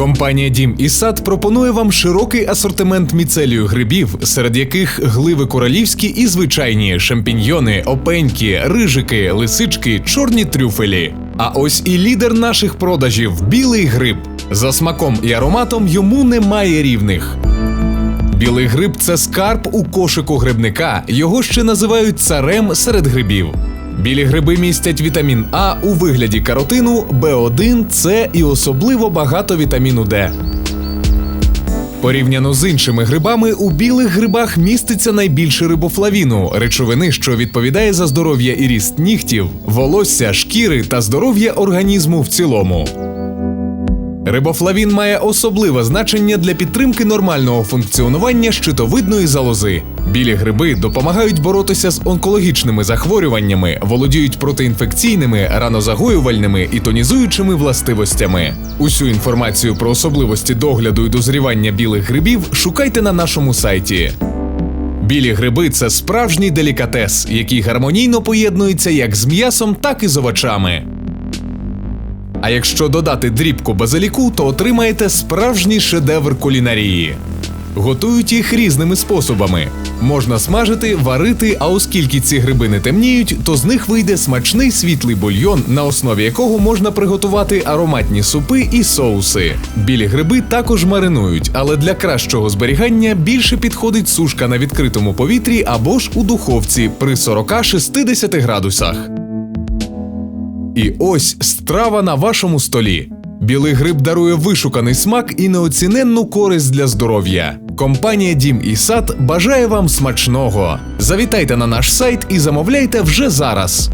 Компанія Дім і сад пропонує вам широкий асортимент міцелію грибів, серед яких гливи королівські і звичайні, шампіньйони, опеньки, рижики, лисички, чорні трюфелі. А ось і лідер наших продажів білий гриб. За смаком і ароматом йому немає рівних. Білий гриб це скарб у кошику грибника. Його ще називають царем серед грибів. Білі гриби містять вітамін А у вигляді каротину, Б1, С і особливо багато вітаміну Д. Порівняно з іншими грибами, у білих грибах міститься найбільше рибофлавіну, речовини, що відповідає за здоров'я і ріст нігтів, волосся, шкіри та здоров'я організму в цілому. Рибофлавін має особливе значення для підтримки нормального функціонування щитовидної залози. Білі гриби допомагають боротися з онкологічними захворюваннями, володіють протиінфекційними, ранозагоювальними і тонізуючими властивостями. Усю інформацію про особливості догляду і дозрівання білих грибів шукайте на нашому сайті. Білі гриби це справжній делікатес, який гармонійно поєднується як з м'ясом, так і з овочами. А якщо додати дрібку базиліку, то отримаєте справжній шедевр кулінарії. Готують їх різними способами. Можна смажити, варити, а оскільки ці гриби не темніють, то з них вийде смачний світлий бульйон, на основі якого можна приготувати ароматні супи і соуси. Білі гриби також маринують, але для кращого зберігання більше підходить сушка на відкритому повітрі або ж у духовці при 40-60 градусах. І ось страва на вашому столі. Білий гриб дарує вишуканий смак і неоціненну користь для здоров'я. Компанія Дім і сад бажає вам смачного. Завітайте на наш сайт і замовляйте вже зараз.